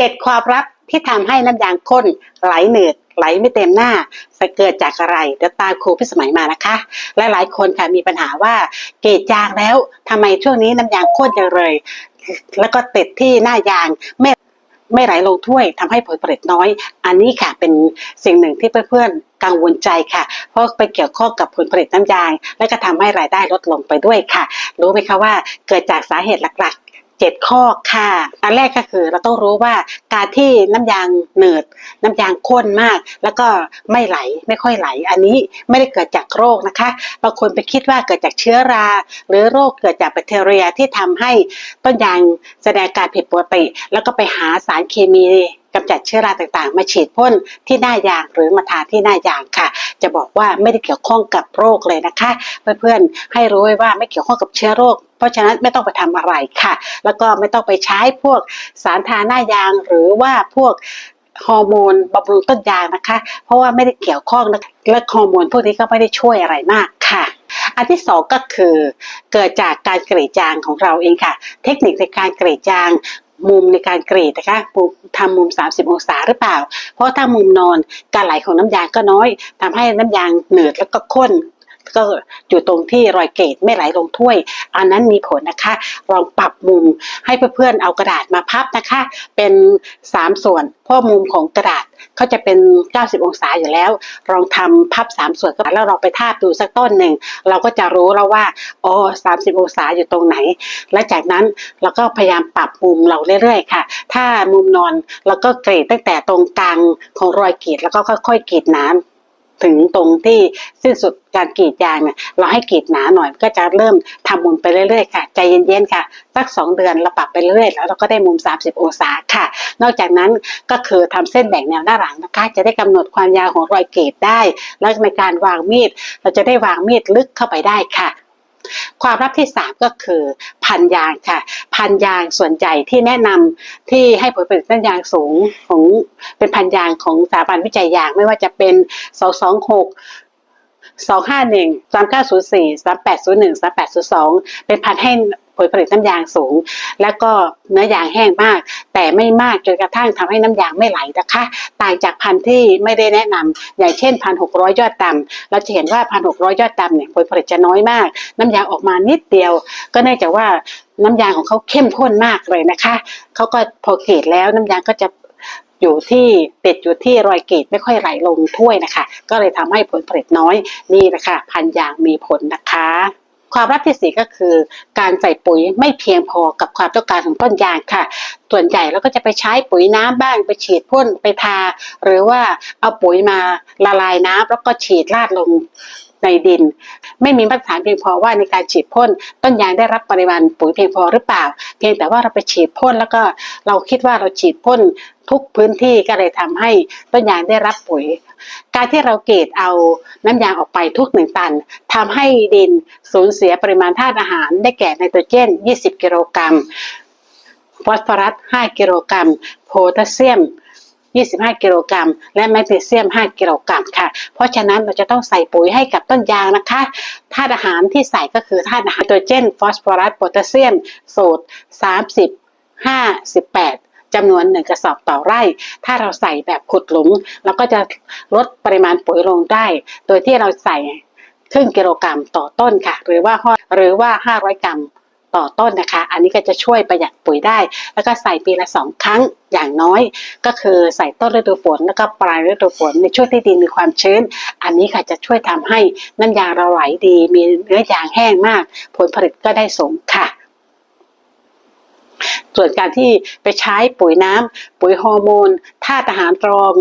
เจ็ดความลับที่ทำให้น้ำยางข้นไหลเหนืดไหลไม่เต็มหน้าจะเกิดจากอะไรเดี๋ยวตามครูพิสมัยมานะคะและหลายคนค่ะมีปัญหาว่าเกรดยางแล้วทำไมช่วงนี้น้ำยางข้นจังเลย แล้วก็ติดที่หน้ายางไม่ไม่ไหลลงถ้วยทำให้ผลผลิตน้อย อันนี้ค่ะเป็นสิ่งหนึ่งที่เพื่อนๆกังวลใจค่ะ เพราะไปเกี่ยวข้องกับผลผลิตน้ำยาง และก็ทำให้รายได้ลดลงไปด้วยค่ะ รู้ไหมคะว่าเกิดจากสาเหตุหลักๆ เจ็ดข้อค่ะอันแรกก็คือเราต้องรู้ว่าการที่น้ำยางเหนืดน้ำยางข้นมาก แล้วก็ไม่ไหลไม่ค่อยไหล อันนี้ไม่ได้เกิดจากโรคนะคะบางคนไปคิดว่าเกิดจากเชื้อรา หรือโรคเกิดจากแบคทีเรียที่ทำให้ต้นยางแสดงการผิดปกติ แล้วก็ไปหาสารเคมี กำจัดเชื้อราต่างๆ มาฉีดพ่นที่หน้ายางหรือมาทาที่หน้ายางค่ะ จะบอกว่าไม่ได้เกี่ยวข้องกับโรคเลยนะคะ เพื่อนๆให้รู้ไว้ว่าไม่เกี่ยวข้องกับเชื้อโรคเพราะฉะนั้นไม่ต้องไปทำอะไรค่ะ แล้วก็ไม่ต้องไปใช้พวกสารทาหน้ายางหรือว่าพวกฮอร์โมนบำรุงต้นยางนะคะ เพราะว่าไม่ได้เกี่ยวข้องนะและฮอร์โมนพวกนี้ก็ไม่ได้ช่วยอะไรมากค่ะ อันที่สองก็คือ เกิดจากการกรีดยางของเราเองค่ะ เทคนิคในการกรีดยาง มุมในการกรีดนะคะมุมทำมุม 30 องศาหรือเปล่า เพราะถ้ามุมนอนการไหลของน้ำยางก็น้อยทำให้น้ำยางเหนืดแล้วก็ข้น ก็อยู่ตรงที่รอยเกตไม่ไหลลงถ้วย อันนั้นมีผลนะคะลองปรับมุมให้เพื่อนๆเอากระดาษมาพับนะคะ เป็น 3 ส่วนเพราะมุมของกระดาษเขาจะเป็น 90 องศาอยู่แล้วลองทำพับ 3 ส่วนก็แล้วเราไปทาบดูสักต้นหนึ่งเราก็จะรู้แล้วว่าอ๋อ30 องศาอยู่ตรงไหน และจากนั้นเราก็พยายามปรับมุมเราเรื่อยๆค่ะ ถ้ามุมนอนเราก็เกรดตั้งแต่ตรงกลางของรอยกรีดแล้วก็ค่อยๆกรีดน้ำ ถึงตรงที่สิ้นสุดการกรีดยางเนี่ยเราให้กรีดหนาหน่อยก็จะเริ่มทำมุมไปเรื่อยๆค่ะ ใจเย็นๆค่ะ สัก 2 เดือนเราปรับไปเรื่อยๆแล้วเราก็ได้มุม 30 องศาค่ะ นอกจากนั้นก็คือทำเส้นแบ่งแนวหน้าหลังนะคะ จะได้กำหนดความยาวของรอยกรีดได้ แล้วในการวางมีด เราจะได้วางมีดลึกเข้าไปได้ค่ะ ความลับที่ 3 ก็คือพันยางค่ะ พันยางส่วนใหญ่ที่แนะนำที่ให้ผลผลิตต้นยางสูงของเป็นพันยางของสถาบันวิจัยยางไม่ว่าจะเป็น226 251 3904 3801 3802เป็นพันธุ์ให้ ผลผลิตน้ำยางสูง แล้วก็เนื้อยางแห้งมาก แต่ไม่มากจนกระทั่งทำให้น้ำยางไม่ไหลนะคะต่างจากพันธุ์ที่ไม่ได้แนะนำอย่างเช่นพันหกร้อยยอดดำเราจะเห็นว่าพันหกร้อยยอดดำเนี่ยผลผลิตจะน้อยมาก น้ำยางออกมานิดเดียว ก็เนื่องจากว่าน้ำยางของเขาเข้มข้นมากเลยนะคะ เขาก็พอเกรดแล้วน้ำยางก็จะอยู่ที่ติดอยู่ที่รอยกรีดไม่ค่อยไหลลงถ้วยนะคะ ก็เลยทำให้ผลผลิตน้อยนี่แหละคะพันยางมีผลนะคะ ความลับที่สี่ก็คือ การใส่ปุ๋ยไม่เพียงพอกับความต้องการของต้นยางค่ะ ส่วนใหญ่เราก็จะไปใช้ปุ๋ยน้ำบ้างไปฉีดพ่นไปทา หรือว่าเอาปุ๋ยมาละลายน้ำแล้วก็ฉีดราดลง ในดิน ไม่มีมาตรฐานเพียงพอว่าในการฉีดพ่นต้นยางได้รับปริมาณปุ๋ยเพียงพอหรือเปล่า เพียงแต่ว่าเราไปฉีดพ่นแล้วก็เราคิดว่าเราฉีดพ่นทุกพื้นที่ก็เลยทำให้ต้นยางได้รับปุ๋ย การที่เราเกตเอาน้ำยางออกไปทุกหนึ่งตันทำให้ดินสูญเสียปริมาณธาตุอาหาร ได้แก่ไนโตรเจน 20 กิโลกรัม ฟอสฟอรัส 5 กิโลกรัม โพแทสเซียม 25 กิโลกรัม และแมกนีเซียม 5 กิโลกรัมค่ะ เพราะฉะนั้นเราจะต้องใส่ปุ๋ยให้กับต้นยางนะคะธาตุอาหารที่ใส่ก็คือธาตุอาหารไนโตรเจนฟอสฟอรัสโพแทสเซียม สูตร 30 58จำนวนหนึ่งกระสอบต่อไร่ ถ้าเราใส่แบบขุดหลุม เราก็จะลดปริมาณปุ๋ยลงได้ โดยที่เราใส่ครึ่งกิโลกรัมต่อต้นค่ะ หรือว่าห้าหรือว่า 500 กรัม ต่อต้นนะคะ อันนี้ก็จะช่วยประหยัดปุ๋ยได้ แล้วก็ใส่ปีละสองครั้งอย่างน้อย ก็คือใส่ต้นฤดูฝน แล้วก็ปลายฤดูฝนในช่วงที่ดินมีความชื้น อันนี้ค่ะจะช่วยทำให้น้ำยางเราไหลดี มีเนื้อยางแห้งมาก ผลผลิตก็ได้สูงค่ะส่วนการที่ไปใช้ปุ๋ยน้ำปุ๋ยฮอร์โมนธาตุอาหารรอง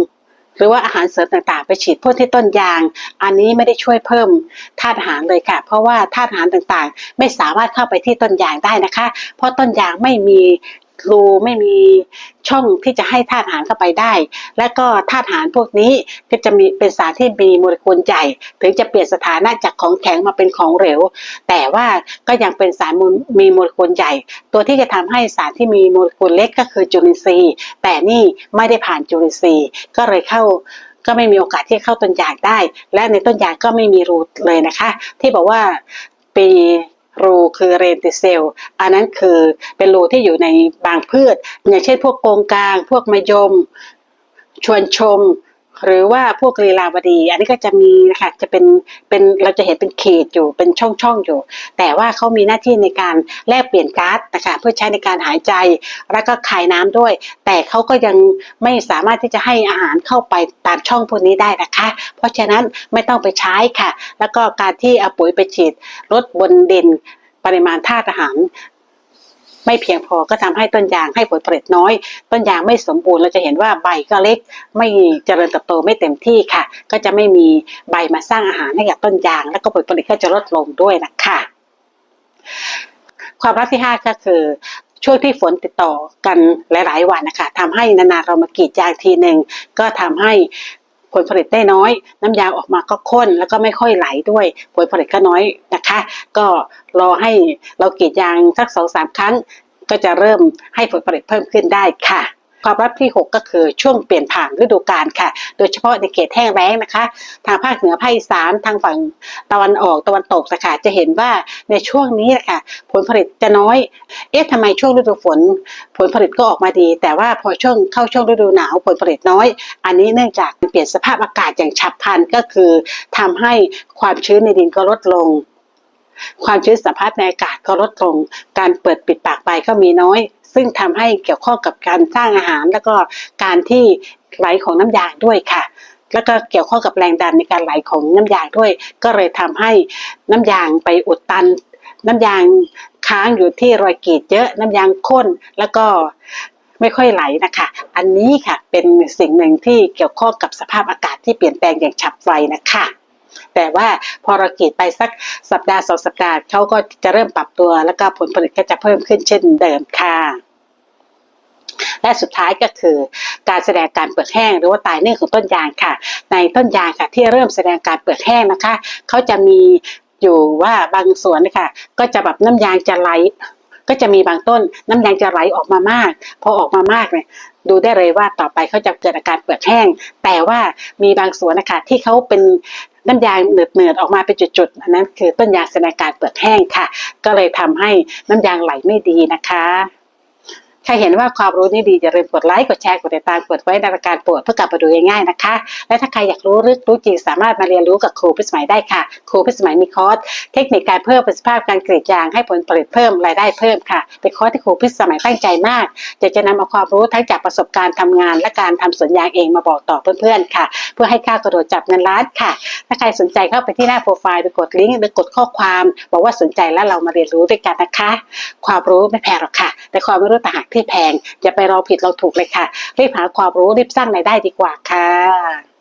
หรือว่าอาหารเสริมต่างๆ ไปฉีดพ่นที่ต้นยาง อันนี้ไม่ได้ช่วยเพิ่มธาตุอาหารเลยค่ะ เพราะว่าธาตุอาหารต่างๆ ไม่สามารถเข้าไปที่ต้นยางได้นะคะ เพราะต้นยางไม่มี รูไม่มีช่องที่จะให้ธาตุอาหารเข้าไปได้ และก็ธาตุอาหารพวกนี้ก็จะมีเป็นสารที่มีโมเลกุลใหญ่ ถึงจะเปลี่ยนสถานะจากของแข็งมาเป็นของเหลว แต่ว่าก็ยังเป็นสารมีโมเลกุลใหญ่ ตัวที่จะทำให้สารที่มีโมเลกุลเล็กก็คือจุลินทรีย์ แต่นี่ไม่ได้ผ่านจุลินทรีย์ ก็เลยเข้าก็ไม่มีโอกาสที่เข้าต้นยางได้ และในต้นยางก็ไม่มีรูเลยนะคะ ที่บอกว่าปี รูคือเรนติเซล อันนั้นคือเป็นรูที่อยู่ในบางพืช อย่างเช่นพวกโกงกลาง พวกมะยม ชวนชม หรือว่าพวกลีลาวดี อันนี้ก็จะมีนะคะจะเป็นเป็นเราจะเห็นเป็นเขตอยู่เป็นช่องช่องอยู่ แต่ว่าเขามีหน้าที่ในการแลกเปลี่ยนก๊าซนะคะเพื่อใช้ในการหายใจแล้วก็คายน้ำด้วย แต่เขาก็ยังไม่สามารถที่จะให้อาหารเข้าไปตามช่องพวกนี้ได้นะคะ เพราะฉะนั้นไม่ต้องไปใช้ค่ะ แล้วก็การที่เอาปุ๋ยไปฉีดลดบนดินปริมาณธาตุอาหาร ไม่เพียงพอก็ทำให้ต้นยางให้ผลผลิตน้อย ต้นยางไม่สมบูรณ์เราจะเห็นว่าใบก็เล็ก ไม่เจริญเติบโตไม่เต็มที่ค่ะ ก็จะไม่มีใบมาสร้างอาหารให้กับต้นยาง แล้วก็ผลผลิตก็จะลดลงด้วยนะคะความลับที่ห้าก็คือช่วงที่ฝนติดต่อกันหลาย ๆ วันนะคะทำให้นานๆเรามากรีดยางทีหนึ่งก็ทำให้ ผลผลิตได้น้อย น้ำยางออกมาก็ข้นแล้วก็ไม่ค่อยไหลด้วย ผลผลิตก็น้อยนะคะ ก็รอให้เรากรีดยางสักสองสามครั้ง ก็จะเริ่มให้ผลผลิตเพิ่มขึ้นได้ค่ะ ความลับที่ 6 ก็คือช่วงเปลี่ยนผ่านฤดูกาลค่ะ โดยเฉพาะในเขตแห้งแล้งนะคะ ทางภาคเหนือภาคอีสานทางฝั่งตะวันออกตะวันตกนะคะจะเห็นว่าในช่วงนี้นะคะผลผลิตจะน้อย เอ๊ะทำไมช่วงฤดูฝน ผลผลิตก็ออกมาดี แต่ว่าพอช่วงเข้าช่วงฤดูหนาวผลผลิตน้อย อันนี้เนื่องจากเปลี่ยนสภาพอากาศอย่างฉับพลันก็คือทำให้ความชื้นในดินก็ลดลงความชื้นสัมพัทธ์ในอากาศก็ลดลง การเปิดปิดปากใบก็มีน้อย ซึ่งทำให้เกี่ยวข้องกับการสร้างอาหาร แล้วก็การที่ไหลของน้ำยางด้วยค่ะ แล้วก็เกี่ยวข้องกับแรงดันในการไหลของน้ำยางด้วย ก็เลยทำให้น้ำยางไปอุดตัน น้ำยางค้างอยู่ที่รอยกรีดเยอะน้ำยางข้นแล้วก็ไม่ค่อยไหลนะคะ อันนี้ค่ะเป็นสิ่งหนึ่งที่เกี่ยวข้องกับสภาพอากาศที่เปลี่ยนแปลงอย่างฉับไวนะคะแต่ว่าพอเรากรีดไปสักสัปดาห์สองสัปดาห์เขาก็จะเริ่มปรับตัว แล้วก็ผลผลิตก็จะเพิ่มขึ้นเช่นเดิมค่ะ และสุดท้ายก็คือการแสดงการเปลือกแห้งหรือว่าตายเนื่องของต้นยางค่ะ ในต้นยางค่ะที่เริ่มแสดงการเปลือกแห้งนะคะเขาจะมีอยู่ว่าบางส่วนนะคะก็จะแบบน้ำยางจะไหลก็จะมีบางต้นน้ำยางจะไหลออกมามาก พอออกมามากเนี่ยดูได้เลยว่าต่อไปเขาจะเกิดอาการเปลือกแห้ง แต่ว่ามีบางส่วนนะคะที่เขาเป็นน้ำยางเหนืดเนืดๆออกมาเป็นจุดๆอันนั้นคือต้นยางแสดงการเปลือกแห้งค่ะ ก็เลยทำให้น้ำยางไหลไม่ดีนะคะ ใครเห็นว่าความรู้นี้ดีอย่าลืมกดไลค์ กดแชร์ กดติดตาม กดไว้ในรายการโปรดเพื่อกลับมาดูง่ายๆนะคะ และถ้าใครอยากรู้ลึกรู้จริงสามารถมาเรียนรู้กับครูพิสมัยได้ค่ะ ครูพิสมัยมีคอร์สเทคนิคการเพิ่มประสิทธิภาพการกรีดยางให้ผลผลิตเพิ่มรายได้เพิ่มค่ะ เป็นคอร์สที่ครูพิสมัยตั้งใจมากอยากจะนำเอาความรู้ทั้งจากประสบการณ์ทำงาน และการทำสวนยางเองมาบอกต่อเพื่อนๆค่ะ เพื่อให้ก้าวกระโดดจับเงินล้านค่ะ ถ้าใครสนใจเข้าไปที่หน้าโปรไฟล์ไปกดลิงก์หรือกดข้อความ บอกว่าสนใจแล้วเรามาเรียนรู้ด้วยกันนะคะ ความรู้ไม่แพงหรอกค่ะ แต่ความไม่รู้ต่างหากที่แพงอย่าไปรอผิดเราถูกเลยค่ะ รีบหาความรู้รีบสร้างรายได้ดีกว่าค่ะ